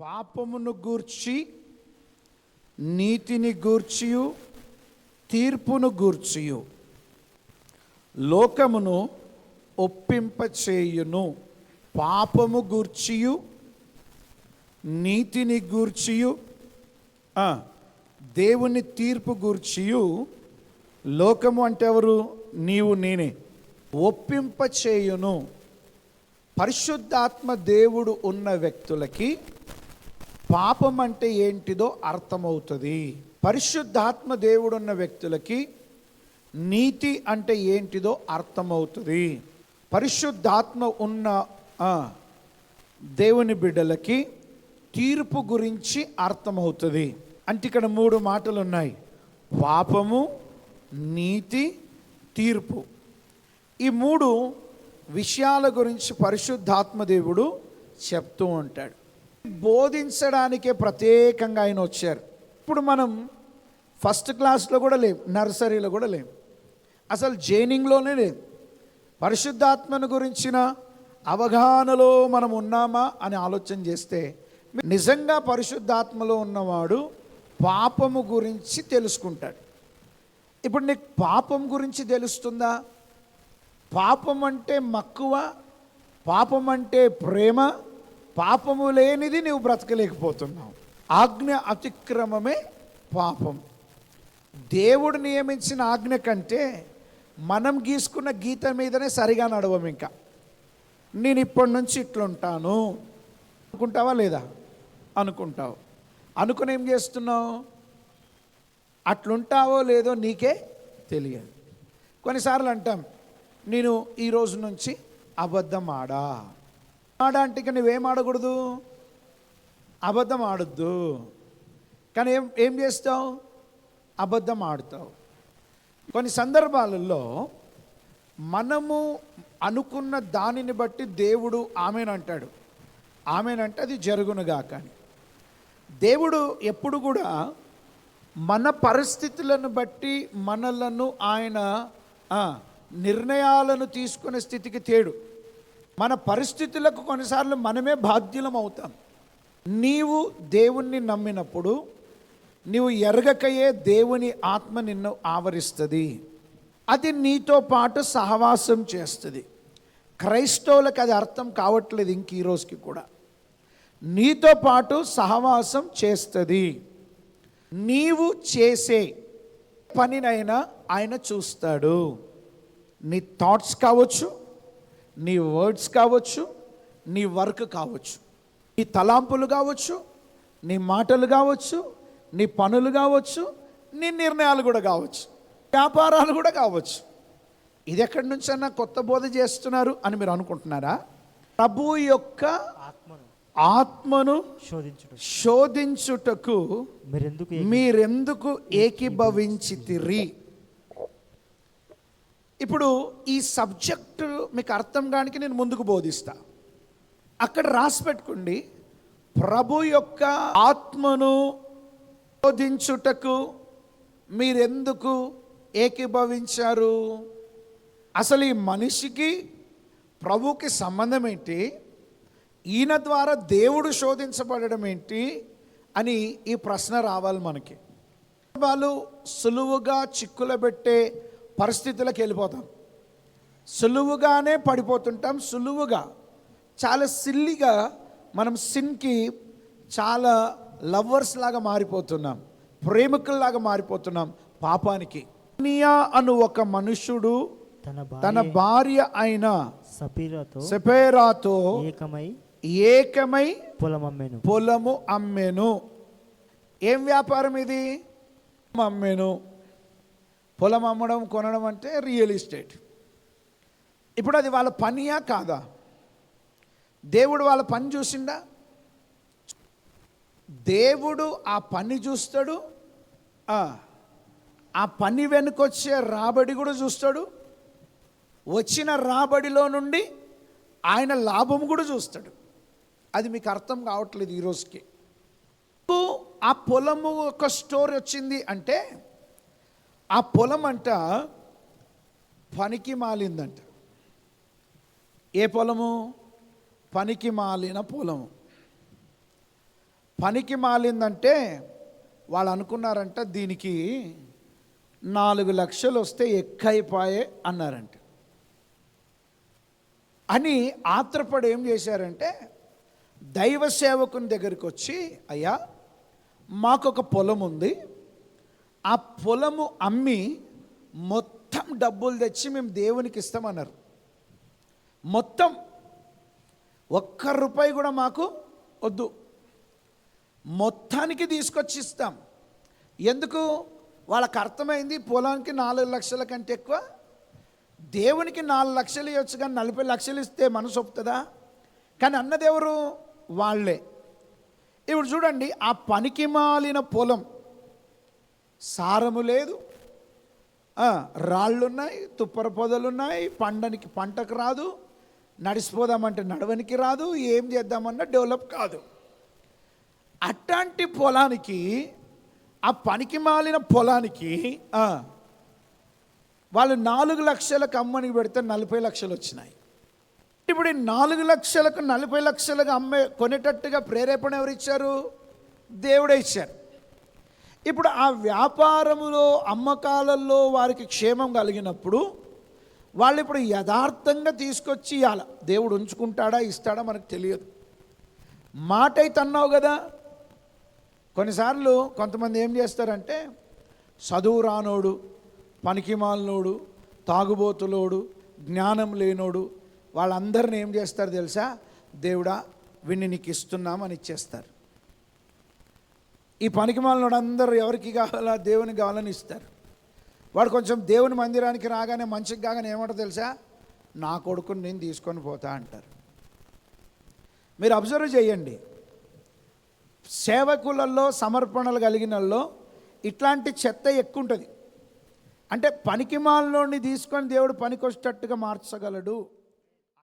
పాపమును గూర్చి నీతిని గూర్చియు తీర్పును గూర్చియు. లోకమును ఒప్పింపచేయును. పాపము గూర్చియు నీతిని గూర్చియు దేవుని తీర్పు గూర్చియు. లోకము అంటే ఎవరు? నీవు నేనే. ఒప్పింపచేయును. పరిశుద్ధాత్మ దేవుడు ఉన్న వ్యక్తులకి పాపం అంటే ఏంటిదో అర్థమవుతుంది. పరిశుద్ధాత్మ దేవుడు ఉన్న వ్యక్తులకి నీతి అంటే ఏంటిదో అర్థమవుతుంది. పరిశుద్ధాత్మ ఉన్న దేవుని బిడ్డలకి తీర్పు గురించి అర్థమవుతుంది. అంటే ఇక్కడ మూడు మాటలు ఉన్నాయి పాపము నీతి తీర్పు. ఈ మూడు విషయాల గురించి పరిశుద్ధాత్మ దేవుడు చెప్తూ ఉంటాడు. బోధించడానికే ప్రత్యేకంగా ఆయన వచ్చారు. ఇప్పుడు మనం ఫస్ట్ క్లాస్లో కూడా లేం నర్సరీలో కూడా లేం. అసలు జైనింగ్లోనే లేదు పరిశుద్ధాత్మను గురించిన అవగాహనలో మనం ఉన్నామా అని ఆలోచన చేస్తే నిజంగా పరిశుద్ధాత్మలో ఉన్నవాడు పాపము గురించి తెలుసుకుంటాడు. ఇప్పుడు నీకు పాపం గురించి తెలుస్తుందా? పాపం అంటే మక్కువ పాపం అంటే ప్రేమ పాపము లేనిది నువ్వు బ్రతకలేకపోతున్నావు. ఆజ్ఞ అతిక్రమమే పాపం. దేవుడు నియమించిన ఆజ్ఞ కంటే మనం గీసుకున్న గీత మీదనే సరిగా నడవం ఇంకా. నేను ఇప్పటి నుంచి ఇట్లుంటాను. అనుకుంటావా లేదా? అనుకుంటావు. అనుకుని ఏం చేస్తున్నావు? అట్లుంటావో లేదో నీకే తెలియదు. కొన్నిసార్లు అంటాం నేను ఈ రోజు నుంచి అబద్ధం ఆడా ఆడా అంటే ఇక నువ్వేం ఆడకూడదు? అబద్ధం ఆడొద్దు. కానీ ఏం ఏం చేస్తావు? అబద్ధం ఆడుతావు. కొన్ని సందర్భాలలో మనము అనుకున్న దానిని బట్టి దేవుడు ఆమెనంటాడు. ఆమెనంటే అది జరుగునుగా కానీ దేవుడు ఎప్పుడు కూడా మన పరిస్థితులను బట్టి మనలను ఆయన నిర్ణయాలను తీసుకునే స్థితికి తేడు. మన పరిస్థితులకు కొన్నిసార్లు మనమే బాధ్యులం అవుతాం నీవు దేవుణ్ణి నమ్మినప్పుడు నీవు ఎరగకయే దేవుని ఆత్మ నిన్ను ఆవరిస్తుంది. అది నీతో పాటు సహవాసం చేస్తుంది. క్రైస్తవులకు అది అర్థం కావట్లేదు ఇంక ఈ రోజుకి కూడా. నీతో పాటు సహవాసం చేస్తుంది. నీవు చేసే పనినైనా ఆయన చూస్తాడు. నీ థాట్స్ కావచ్చు నీ వర్డ్స్ కావచ్చు నీ వర్క్ కావచ్చు. నీ తలాంపులు కావచ్చు నీ మాటలు కావచ్చు నీ పనులు కావచ్చు నీ నిర్ణయాలు కూడా కావచ్చు వ్యాపారాలు కూడా కావచ్చు. ఇది ఎక్కడి నుంచన్నా కొత్త బోధ చేస్తున్నారు అని మీరు అనుకుంటున్నారా? ప్రభు యొక్క ఆత్మను ఆత్మను శోధించుట శోధించుటకు మీరెందుకు ఏకీభవించితిరి? ఇప్పుడు ఈ సబ్జెక్టు మీకు అర్థం కానికి నేను ముందుకు బోధిస్తా. అక్కడ రాసి పెట్టుకోండి ప్రభు యొక్క ఆత్మను బోధించుటకు మీరెందుకు ఏకీభవించారు? అసలు ఈ మనిషికి ప్రభుకి సంబంధం ఏంటి? ఈయన ద్వారా దేవుడు శోధించబడడం ఏంటి? అని ఈ ప్రశ్న రావాలి మనకి. వాళ్ళు సులువుగా చిక్కుల పెట్టే పరిస్థితులకు వెళ్ళిపోతాం. సులువుగానే పడిపోతుంటాం సులువుగా. చాలా సిల్లిగా మనం సిన్కి చాలా లవర్స్ లాగా మారిపోతున్నాం ప్రేమికుల్లాగా మారిపోతున్నాం పాపానికి. నియా అను ఒక మనుషుడు తన భార్య అయిన సపీరతో సెపేరాతో ఏకమై ఏకమై పొలమమ్మెను. పొలము అమ్మెను. ఏం వ్యాపారం ఇది? అమ్మెను. పొలం అమ్మడం కొనడం అంటే రియల్ ఎస్టేట్ ఇప్పుడు అది వాళ్ళ పనియా కాదా? దేవుడు వాళ్ళ పని చూసిండా? దేవుడు ఆ పని చూస్తాడు. ఆ, పని వెనుకొచ్చే రాబడి కూడా చూస్తాడు. వచ్చిన రాబడిలో నుండి ఆయన లాభం కూడా చూస్తాడు. అది మీకు అర్థం కావట్లేదు ఈరోజుకి ఆ పొలము ఒక స్టోరీ వచ్చింది అంటే ఆ పొలం అంట పనికి మాలిందంట. ఏ పొలము? పనికి మాలిన పొలము. పనికి మాలిందంటే వాళ్ళు అనుకున్నారంట దీనికి నాలుగు లక్షలు వస్తే ఎక్కైపోయే అన్నారంట. అని ఆత్రపడి ఏం చేశారంటే దైవ సేవకుని దగ్గరికి వచ్చి అయ్యా మాకొక పొలం ఉంది. ఆ పొలము అమ్మి మొత్తం డబ్బులు తెచ్చి మేము దేవునికి ఇస్తామన్నారు. మొత్తం ఒక్క రూపాయి కూడా మాకు వద్దు. మొత్తానికి తీసుకొచ్చి ఇస్తాం ఎందుకు? వాళ్ళకి అర్థమైంది పొలానికి నాలుగు లక్షల కంటే ఎక్కువ దేవునికి నాలుగు లక్షలు ఇవ్వచ్చు కానీ నలభై లక్షలు ఇస్తే మనసు ఒప్పుతుందా? కానీ అన్నదెవరు వాళ్ళే. ఇప్పుడు చూడండి ఆ పనికి మాలిన పొలం సారము లేదు. రాళ్ళున్నాయి తుప్పర పొదలున్నాయి పండనికి పంటకు రాదు. నడిచిపోదామంటే నడవనికి రాదు ఏం చేద్దామన్నా డెవలప్ కాదు. అట్లాంటి పొలానికి ఆ పనికి మాలిన పొలానికి వాళ్ళు నాలుగు లక్షలకు అమ్మనికి పెడితే నలభై లక్షలు వచ్చినాయి. ఇప్పుడు ఈ నాలుగు లక్షలకు నలభై లక్షలకు అమ్మే కొనేటట్టుగా ప్రేరేపణ ఎవరు ఇచ్చారు? దేవుడే ఇచ్చారు. ఇప్పుడు ఆ వ్యాపారములో అమ్మకాలలో వారికి క్షేమం కలిగినప్పుడు వాళ్ళు ఇప్పుడు యథార్థంగా తీసుకొచ్చి ఇవ్వాల దేవుడు ఉంచుకుంటాడా ఇస్తాడా మనకు తెలియదు. మాట అయితే అన్నావు కదా. కొన్నిసార్లు కొంతమంది ఏం చేస్తారంటే చదువు రానోడు పనికిమాలనోడు తాగుబోతులోడు జ్ఞానం లేనోడు వాళ్ళందరిని ఏం చేస్తారు తెలుసా? దేవుడా విన్ని నీకు ఇస్తున్నామని ఇచ్చేస్తారు. ఈ పనికిమాలనోడు అందరూ ఎవరికి కావాలా? దేవునికి కావాలని ఇస్తారు. వాడు కొంచెం దేవుని మందిరానికి రాగానే మంచికి కాగానే ఏమంటారు తెలుసా? నా కొడుకుని నేను తీసుకొని పోతా అంటారు. మీరు అబ్జర్వ్ చేయండి. సేవకులలో సమర్పణలు కలిగినల్లో ఇట్లాంటి చెత్త ఎక్కువ ఉంటుంది అంటే పనికిమాల్లోని తీసుకొని దేవుడు పనికొచ్చేటట్టుగా మార్చగలడు.